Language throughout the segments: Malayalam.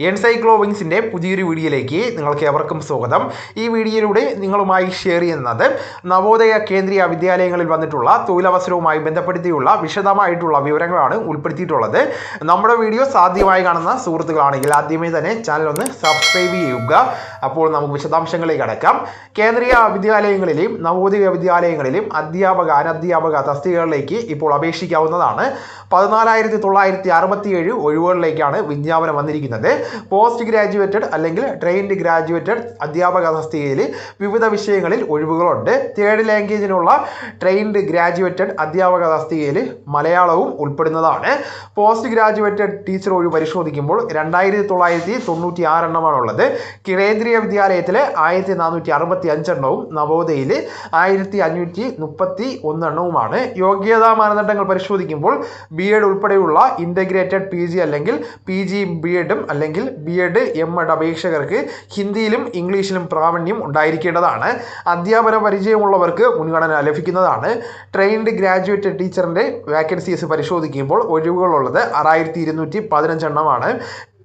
എൻസൈക്ലോവിങ്സിന്റെ പുതിയൊരു വീഡിയോയിലേക്ക് നിങ്ങൾക്ക് എവർക്കും സ്വാഗതം. ഈ വീഡിയോയിലൂടെ നിങ്ങളുമായി ഷെയർ ചെയ്യുന്നത് നവോദയ കേന്ദ്രീയ വിദ്യാലയങ്ങളിൽ വന്നിട്ടുള്ള തൊഴിലവസരവുമായി ബന്ധപ്പെടുത്തിയുള്ള വിശദമായിട്ടുള്ള വിവരങ്ങളാണ് ഉൾപ്പെടുത്തിയിട്ടുള്ളത്. നമ്മുടെ വീഡിയോ സാധ്യമായി കാണുന്ന സുഹൃത്തുക്കളാണെങ്കിൽ ആദ്യമേ തന്നെ ചാനൽ ഒന്ന് സബ്സ്ക്രൈബ് ചെയ്യുക. അപ്പോൾ നമുക്ക് വിശദാംശങ്ങളിലേക്ക് അടക്കാം. കേന്ദ്രീയ വിദ്യാലയങ്ങളിലെയും നവോദയ വിദ്യാലയങ്ങളിലെയും അധ്യാപക അനധ്യാപക തസ്തികകളിലേക്ക് ഇപ്പോൾ അപേക്ഷിക്കാവുന്നതാണ്. പതിനാലായിരത്തി തൊള്ളായിരത്തി അറുപത്തിയേഴ് ഒഴിവുകളിലേക്കാണ് വിജ്ഞാപനം വന്നിരിക്കുന്നത്. പോസ്റ്റ് ഗ്രാജുവേറ്റഡ് അല്ലെങ്കിൽ ട്രെയിൻഡ് ഗ്രാജുവേറ്റഡ് അധ്യാപക തസ്തികയിൽ വിവിധ വിഷയങ്ങളിൽ ഒഴിവുകളുണ്ട്. തേർഡ് ലാംഗ്വേജിനുള്ള ട്രെയിൻഡ് ഗ്രാജുവേറ്റഡ് അധ്യാപക തസ്തികയിൽ മലയാളവും ഉൾപ്പെടുന്നതാണ്. പോസ്റ്റ് ഗ്രാജുവേറ്റഡ് ടീച്ചർ ഒഴിവ് പരിശോധിക്കുമ്പോൾ രണ്ടായിരത്തി തൊള്ളായിരത്തി തൊണ്ണൂറ്റി ആറെണ്ണമാണുള്ളത് കേന്ദ്രീയ വിദ്യാലയത്തിലെ ആയിരത്തി നാനൂറ്റി അറുപത്തി അഞ്ചെണ്ണവും നവോദയയിൽ ആയിരത്തി അഞ്ഞൂറ്റി മുപ്പത്തി ഒന്നെണ്ണവുമാണ് യോഗ്യതാ മാനദണ്ഡങ്ങൾ പരിശോധിക്കുമ്പോൾ ബി എഡ് ഉൾപ്പെടെയുള്ള ഇന്റഗ്രേറ്റഡ് പി ജി അല്ലെങ്കിൽ പി ജി ബി എഡും അല്ലെങ്കിൽ ബി എഡ് എം എഡ് അപേക്ഷകർക്ക് ഹിന്ദിയിലും ഇംഗ്ലീഷിലും പ്രാവീണ്യം ഉണ്ടായിരിക്കേണ്ടതാണ്. അധ്യാപന പരിചയമുള്ളവർക്ക് മുൻഗണന ലഭിക്കുന്നതാണ്. ട്രെയിൻഡ് ഗ്രാജുവേറ്റ് ടീച്ചറിന്റെ വാക്കൻസീസ് പരിശോധിക്കുമ്പോൾ ഒഴിവുകളുള്ളത് ആറായിരത്തി ഇരുന്നൂറ്റി പതിനഞ്ചെണ്ണമാണ്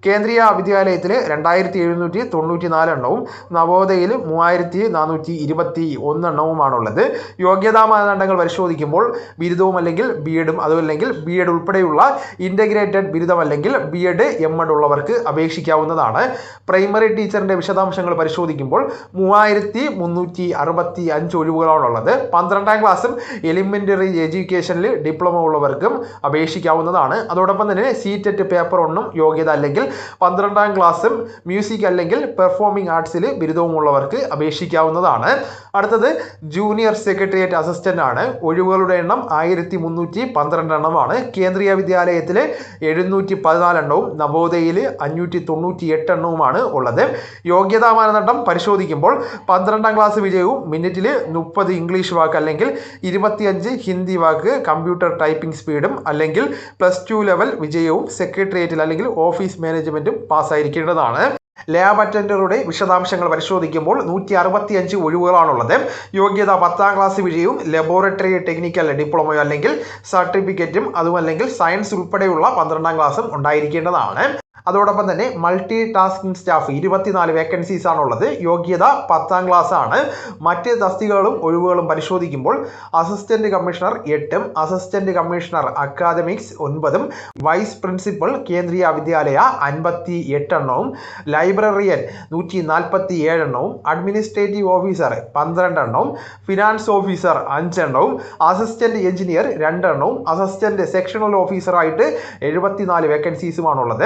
കേന്ദ്രീയ വിദ്യാലയത്തിൽ രണ്ടായിരത്തി എഴുന്നൂറ്റി തൊണ്ണൂറ്റി നാലെണ്ണവും നവോദയയിൽ മൂവായിരത്തി നാനൂറ്റി ഇരുപത്തി ഒന്നെണ്ണവുമാണുള്ളത് യോഗ്യതാ മാനദണ്ഡങ്ങൾ പരിശോധിക്കുമ്പോൾ ബിരുദവും അല്ലെങ്കിൽ ബി എഡും അതുമല്ലെങ്കിൽ ബി എഡ് ഉൾപ്പെടെയുള്ള ഇന്റഗ്രേറ്റഡ് ബിരുദം അല്ലെങ്കിൽ ബി എഡ് എം എഡ് ഉള്ളവർക്ക് അപേക്ഷിക്കാവുന്നതാണ്. പ്രൈമറി ടീച്ചറിന്റെ വിശദാംശങ്ങൾ പരിശോധിക്കുമ്പോൾ മൂവായിരത്തി മുന്നൂറ്റി അറുപത്തി അഞ്ച് ഒഴിവുകളാണുള്ളത്. പന്ത്രണ്ടാം ക്ലാസ്സും എലിമെന്ററി എഡ്യൂക്കേഷനിൽ ഡിപ്ലോമ ഉള്ളവർക്കും അപേക്ഷിക്കാവുന്നതാണ്. അതോടൊപ്പം തന്നെ സീറ്ററ്റ് പേപ്പർ ഒന്നും യോഗ്യത അല്ലെങ്കിൽ പന്ത്രണ്ടാം ക്ലാസ്സും മ്യൂസിക് അല്ലെങ്കിൽ പെർഫോമിംഗ് ആർട്സിൽ ബിരുദവുമുള്ളവർക്ക് അപേക്ഷിക്കാവുന്നതാണ്. അടുത്തത് ജൂനിയർ സെക്രട്ടേറിയറ്റ് അസിസ്റ്റന്റ് ആണ്. ഒഴിവുകളുടെ എണ്ണം ആയിരത്തി മുന്നൂറ്റി പന്ത്രണ്ട് എണ്ണമാണ്. കേന്ദ്രീയ വിദ്യാലയത്തിൽ എഴുന്നൂറ്റി പതിനാലെണ്ണവും നവോദയയിൽ അഞ്ഞൂറ്റി തൊണ്ണൂറ്റി എട്ട് എണ്ണവുമാണ് ഉള്ളത്. യോഗ്യതാ മാനദണ്ഡം പരിശോധിക്കുമ്പോൾ പന്ത്രണ്ടാം ക്ലാസ് വിജയവും മിനിറ്റിൽ മുപ്പത് ഇംഗ്ലീഷ് വാക്ക് അല്ലെങ്കിൽ ഇരുപത്തിയഞ്ച് ഹിന്ദി വാക്ക് കമ്പ്യൂട്ടർ ടൈപ്പിംഗ് സ്പീഡും അല്ലെങ്കിൽ പ്ലസ് ടു ലെവൽ വിജയവും സെക്രട്ടേറിയറ്റിൽ അല്ലെങ്കിൽ ഓഫീസ് മാനേജ്മെന്റും പാസ്സായിരിക്കേണ്ടതാണ്. ലാബ് അറ്റൻഡറുടെ വിശദാംശങ്ങൾ പരിശോധിക്കുമ്പോൾ നൂറ്റി അറുപത്തി അഞ്ച് ഒഴിവുകളാണുള്ളത്. യോഗ്യത പത്താം ക്ലാസ് വിജയവും ലബോറട്ടറി ടെക്നിക്കൽ ഡിപ്ലോമയോ അല്ലെങ്കിൽ സർട്ടിഫിക്കറ്റും അതുമല്ലെങ്കിൽ സയൻസ് ഉൾപ്പെടെയുള്ള പന്ത്രണ്ടാം ക്ലാസ്സും ഉണ്ടായിരിക്കേണ്ടതാണ്. അതോടൊപ്പം തന്നെ മൾട്ടി ടാസ്കിംഗ് സ്റ്റാഫ് ഇരുപത്തിനാല് വേക്കൻസീസ് ആണുള്ളത്. യോഗ്യത പത്താം ക്ലാസ് ആണ്. മറ്റ് തസ്തികകളും ഒഴിവുകളും പരിശോധിക്കുമ്പോൾ അസിസ്റ്റന്റ് കമ്മീഷണർ എട്ടും അസിസ്റ്റന്റ് കമ്മീഷണർ അക്കാദമിക്സ് ഒൻപതും വൈസ് പ്രിൻസിപ്പൽ കേന്ദ്രീയ വിദ്യാലയ അൻപത്തി എട്ടെണ്ണവും ലൈബ്രറിയൻ നൂറ്റി നാൽപ്പത്തി ഏഴെണ്ണവും അഡ്മിനിസ്ട്രേറ്റീവ് ഓഫീസർ പന്ത്രണ്ടെണ്ണവും ഫിനാൻസ് ഓഫീസർ അഞ്ചെണ്ണവും അസിസ്റ്റന്റ് എഞ്ചിനീയർ രണ്ടെണ്ണവും അസിസ്റ്റന്റ് സെക്ഷണൽ ഓഫീസറായിട്ട് എഴുപത്തിനാല് വേക്കൻസീസുമാണുള്ളത്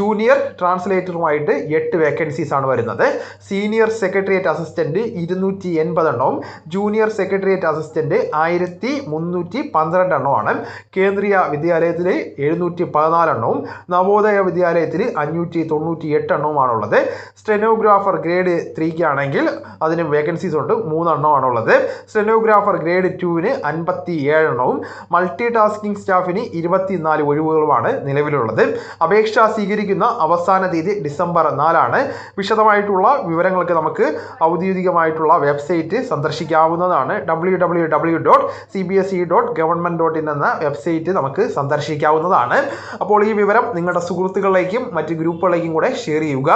ജൂനിയർ ട്രാൻസ്ലേറ്ററുമായിട്ട് എട്ട് വേക്കൻസീസ് ആണ് വരുന്നത്. സീനിയർ സെക്രട്ടേറിയറ്റ് അസിസ്റ്റന്റ് ഇരുന്നൂറ്റി എൺപതെണ്ണവും ജൂനിയർ സെക്രട്ടേറിയറ്റ് അസിസ്റ്റന്റ് ആയിരത്തി മുന്നൂറ്റി പന്ത്രണ്ട് എണ്ണമാണ് കേന്ദ്രീയ വിദ്യാലയത്തിൽ എഴുന്നൂറ്റി പതിനാലെണ്ണവും നവോദയ വിദ്യാലയത്തിൽ അഞ്ഞൂറ്റി തൊണ്ണൂറ്റി എട്ട് എണ്ണവുമാണുള്ളത് സ്റ്റെനോഗ്രാഫർ ഗ്രേഡ് ത്രീക്ക് ആണെങ്കിൽ അതിന് വേക്കൻസീസ് ഉണ്ട് മൂന്നെണ്ണമാണുള്ളത്. സ്റ്റെനോഗ്രാഫർ ഗ്രേഡ് ടുവിന് അൻപത്തി ഏഴെണ്ണവും മൾട്ടി ടാസ്കിംഗ് സ്റ്റാഫിന് ഇരുപത്തിനാല് ഒഴിവുകളുമാണ് നിലവിലുള്ളത്. അപേക്ഷ സ്വീകരിക്കുന്ന അവസാന തീയതി ഡിസംബർ നാലാണ്. വിശദമായിട്ടുള്ള വിവരങ്ങൾക്ക് നമുക്ക് ഔദ്യോഗികമായിട്ടുള്ള website സന്ദർശിക്കാവുന്നതാണ്. W W W dot C B S E dot government dot in എന്ന വെബ്സൈറ്റ് നമുക്ക് സന്ദർശിക്കാവുന്നതാണ്. അപ്പോൾ ഈ വിവരം നിങ്ങളുടെ സുഹൃത്തുക്കളിലേക്കും മറ്റ് ഗ്രൂപ്പുകളിലേക്കും കൂടെ ഷെയർ ചെയ്യുക.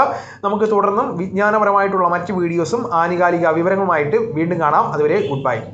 നമുക്ക് തുടർന്നും വിജ്ഞാനപരമായിട്ടുള്ള മറ്റ് വീഡിയോസും ആനുകാലിക വിവരങ്ങളുമായിട്ട് വീണ്ടും കാണാം. അതുവരെ ഗുഡ് ബൈ.